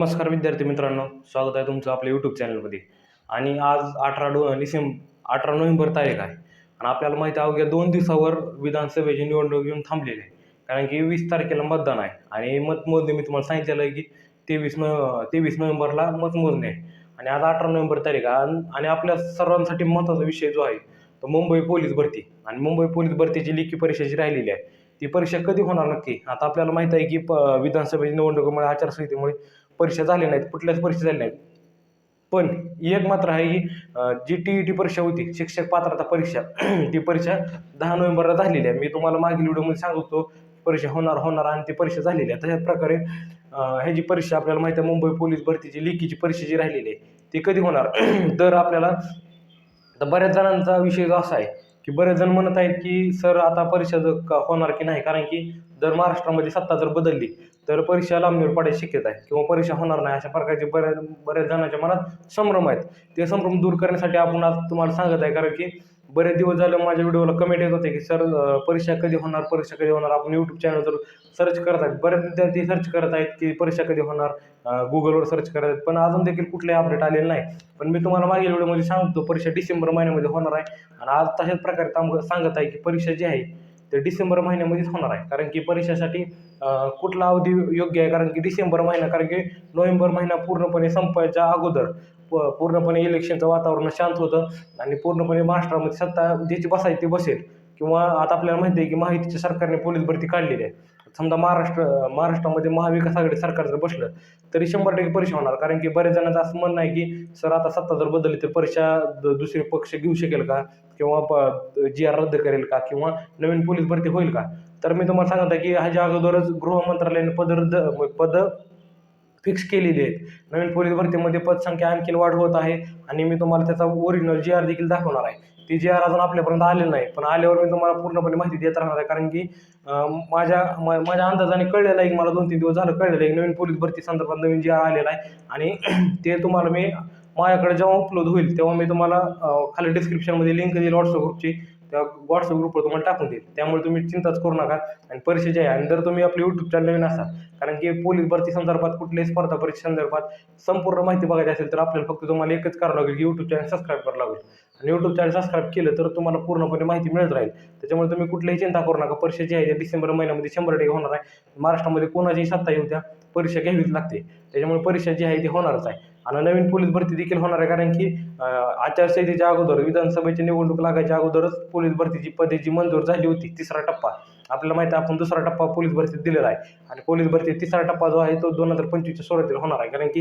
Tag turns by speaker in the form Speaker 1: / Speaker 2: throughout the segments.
Speaker 1: नमस्कार विद्यार्थी मित्रांनो स्वागत आहे तुमचं आपल्या यूट्यूब चॅनलमध्ये आणि आज अठरा डो डिसेंबर अठरा नोव्हेंबर तारीख आहे. आणि आपल्याला माहिती आहे अवघ्या दोन दिवसावर विधानसभेची निवडणूक येऊन थांबलेली आहे. कारण की वीस तारखेला मतदान आहे. आणि मतमोजणी मी तुम्हाला सांगितलेलं आहे की तेवीस नोव्हे तेवीस नोव्हेंबरला मतमोजणी आहे. आणि आज अठरा नोव्हेंबर तारीख आहे. आणि- आणि आपल्या सर्वांसाठी महत्त्वाचा विषय जो आहे तो मुंबई पोलीस भरती. आणि मुंबई पोलीस भरतीची लेखी परीक्षेची राहिलेली आहे ती परीक्षा कधी होणार नक्की? आता आपल्याला माहिती आहे की प विधानसभेची निवडणुकीमुळे आचारसंहितेमुळे परीक्षा झाल्या नाहीत कुठल्याच परीक्षा झाल्या नाहीत. पण एक मात्र आहे की जी टी ई टी परीक्षा होती शिक्षक पात्रता परीक्षा ती परीक्षा दहा नोव्हेंबरला झालेली आहे. मी तुम्हाला मागील व्हिडिओमध्ये सांगतो परीक्षा होणार होणार आणि ती परीक्षा झालेली आहे. तशाच प्रकारे ह्याची परीक्षा आपल्याला माहिती आहे मुंबई पोलीस भरतीची लिखीची परीक्षा जी राहिलेली आहे ती कधी होणार? तर आपल्याला तर बऱ्याच जणांचा विषय जो असा आहे की बरेच जण म्हणत आहेत की सर आता परीक्षा जर का होणार की नाही? कारण की जर महाराष्ट्रामध्ये सत्ता जर बदलली तर परीक्षा लांबणीवर पडायची शक्यता आहे किंवा परीक्षा होणार नाही अशा प्रकारचे बऱ्याच बऱ्याच जणांच्या मनात संभ्रम आहेत. ते संभ्रम दूर करण्यासाठी आपण आज तुम्हाला सांगत आहे कारण की बरेच दिवस झालं माझ्या व्हिडिओला कमेंट येत होते की सर परीक्षा कधी होणार? परीक्षा कधी होणार? आपण यूट्यूब चॅनल जर सर्च करत आहेत. बरेच विद्यार्थी सर्च करत आहेत की परीक्षा कधी होणार? गुगलवर सर्च करत आहेत. पण अजून देखील कुठलेही अपडेट आलेलं नाही. पण मी तुम्हाला मागील व्हिडिओमध्ये सांगतो परीक्षा डिसेंबर महिन्यामध्ये होणार आहे. आणि आज तशाच प्रकारे सांगत आहे की परीक्षा जी आहे ते डिसेंबर महिन्यामध्येच होणार आहे. कारण की परीक्षेसाठी कुठला अवधी योग्य आहे? कारण की डिसेंबर महिना कारण की नोव्हेंबर महिना पूर्णपणे संपायच्या अगोदर. प- पूर्णपणे इलेक्शनचं वातावरण शांत होतं आणि पूर्णपणे महाराष्ट्रामध्ये सत्ता ज्याची बसायची ती बसेल. किंवा आता आपल्याला माहिती आहे की माहितीच्या सरकारने पोलीस भरती काढलेली आहे. समजा महाराष्ट्र महाराष्ट्रामध्ये महाविकास आघाडी सरकार जर बसलं तरी शंभर टक्के परीक्षा होणार. कारण की बऱ्याच जणांचं असं म्हणणं आहे की सर आता सत्ता जर बदलली तर परीक्षा द- दुसरे पक्ष घेऊ शकेल का? किंवा प जी आर रद्द करेल का? किंवा नवीन पोलीस भरती होईल का? तर मी तुम्हाला सांगत आहे की ह्याच्या अगोदरच गृह मंत्रालयाने पद रद्द पद फिक्स केलेली आहेत. नवीन पोलीस भरतीमध्ये पदसंख्या आणखी वाढ होत आहे आणि मी तुम्हाला त्याचा ओरिजिनल जी आर देखील दाखवणार आहे. ती जी आर अजून आपल्यापर्यंत आलेलं नाही पण आल्यावर मी तुम्हाला पूर्णपणे माहिती देत राहणार आहे. कारण की माझ्या माझ्या अंदाजाने कळलेलं आहे मला दोन तीन दिवस झालं कळलेलं आहे नवीन पोलीस भरती संदर्भात नवीन जी आर आलेला आहे आणि ते तुम्हाला मी माझ्याकडे जेव्हा उपलब्ध होईल तेव्हा मी तुम्हाला खाली डिस्क्रिप्शनमध्ये लिंक देईल व्हॉट्सअप ग्रुपची त्या व्हॉट्सअप ग्रुपवर तुम्हाला टाकून देईल. त्यामुळे तुम्ही चिंताच करू नका. आणि परीक्षा जे आहे आणि जर तुम्ही आपले यूट्यूब चॅनल नवीन असाल कारण की पोलीस भरती संदर्भात कुठल्याही स्पर्धा परीक्षा संदर्भात संपूर्ण माहिती बघायची असेल तर आपल्याला फक्त तुम्हाला एकच करावं लागेल की यूट्यूब चॅनल सबस्क्राईब करावं लागेल. आणि यूट्यूब चॅनल सबस्क्राईब केलं तर तुम्हाला पूर्णपणे माहिती मिळत राहील. त्याच्यामुळे तुम्ही कुठलीही चिंता करू नका. परीक्षा जी आहे त्या डिसेंबर महिन्यामध्ये शंभर टक्के होणार आहे. महाराष्ट्रामध्ये कोणाचीही सत्ता येऊ द्या परीक्षा घ्यावीच लागते. त्याच्यामुळे परीक्षा जी आहे ती होणारच आहे. आणि नवीन पोलीस भरती देखील होणार आहे कारण की आचारसंहितेच्या अगोदर विधानसभेची निवडणूक लागायच्या अगोदरच पोलीस भरतीची पदे जी मंजूर झाली होती तिसरा टप्पा. आपल्याला माहिती आहे आपण दुसरा टप्पा पोलीस भरतीत दिलेला आहे. आणि पोलीस भरती तिसरा टप्पा जो आहे तो दोन हजार पंचवीसच्या सुरुवातीला होणार आहे. कारण की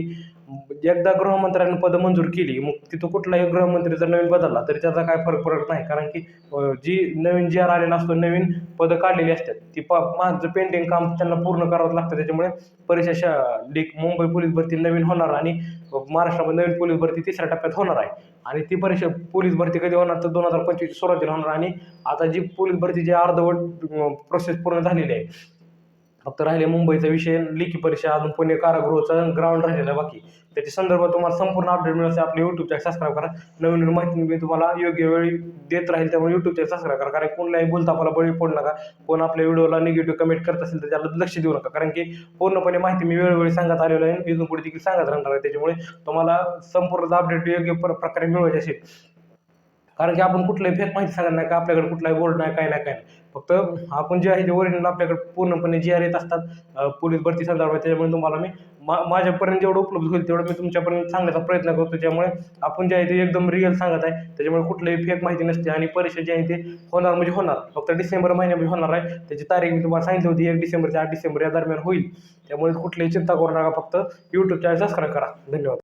Speaker 1: एकदा गृहमंत्र्यांनी पदं मंजूर केली मग तिथं कुठलाही गृहमंत्री जर नवीन बदलला तरी त्याचा काय फरक पडत नाही. कारण की जी नवीन जी आर आलेला असतो नवीन पदं काढलेली असतात ती प माझं पेंडिंग काम त्यांना पूर्ण करावं लागतं. त्याच्यामुळे परीक्षा शा लीक मुंबई पोलीस भरती नवीन होणार आणि महाराष्ट्रामध्ये नवीन पोलीस भरती तिसऱ्या टप्प्यात होणार आहे. आणि ती परीक्षा पोलीस भरती कधी होणार तर दोन हजार पंचवीस सुरुवातीला होणार. आणि आता जी पोलीस भरती जी अर्धवट प्रोसेस पूर्ण झालेली आहे. फक्त राहिले मुंबईचा विषय लेखी परीक्षा अजून पुणे कारागृहाचा ग्राउंड राहिलेला आहे बाकी. त्याच्या संदर्भात तुम्हाला संपूर्ण अपडेट मिळण्यासाठी आपल्या यूट्यूब चॅनल सबस्क्राईब करा. नवीन नवीन माहिती मी तुम्हाला योग्य वेळी देत राहील त्यामुळे यूट्यूब चॅनल सबस्क्राईब करा. कारण कोणलाही बोलता आपला बळी पडू नका. कोण आपल्या व्हिडिओला निगेटिव्ह कमेंट करत असेल तर त्याला लक्ष देऊ नका. कारण की पूर्णपणे माहिती मी वेळोवेळी सांगत आलेलो आहे इथून पुढे देखील सांगत राहणार आहे. त्याच्यामुळे तुम्हाला संपूर्ण अपडेट योग्य प्र- प्रकारे मिळवायचे असेल. कारण की आपण कुठलंही फेक माहिती सांगत नाही का आपल्याकडे कुठलाही बोर्ड नाही काय नाही काय नाही. फक्त आपण जे आहे ते ओरिजिनल आपल्याकडे पूर्णपणे जी आर येत असतात पोलीस भरती संदर्भात. त्याच्यामुळे तुम्हाला मी मा माझ्यापर्यंत जेवढं उपलब्ध होईल तेवढं मी तुमच्यापर्यंत सांगण्याचा प्रयत्न करतो. त्यामुळे आपण जे आहे ते एकदम रिअल सांगत आहे. त्याच्यामुळे कुठलीही फेक माहिती नसते आणि परीक्षा जी आहे ते होणार म्हणजे होणार. फक्त डिसेंबर महिन्यामध्ये होणार आहे. त्याची तारीख मी तुम्हाला सांगितली होती एक डिसेंबर ते आठ डिसेंबर या दरम्यान होईल. त्यामुळे कुठलीही चिंता करू नका. फक्त यूट्यूब चॅनल सबस्क्राईब करा. धन्यवाद.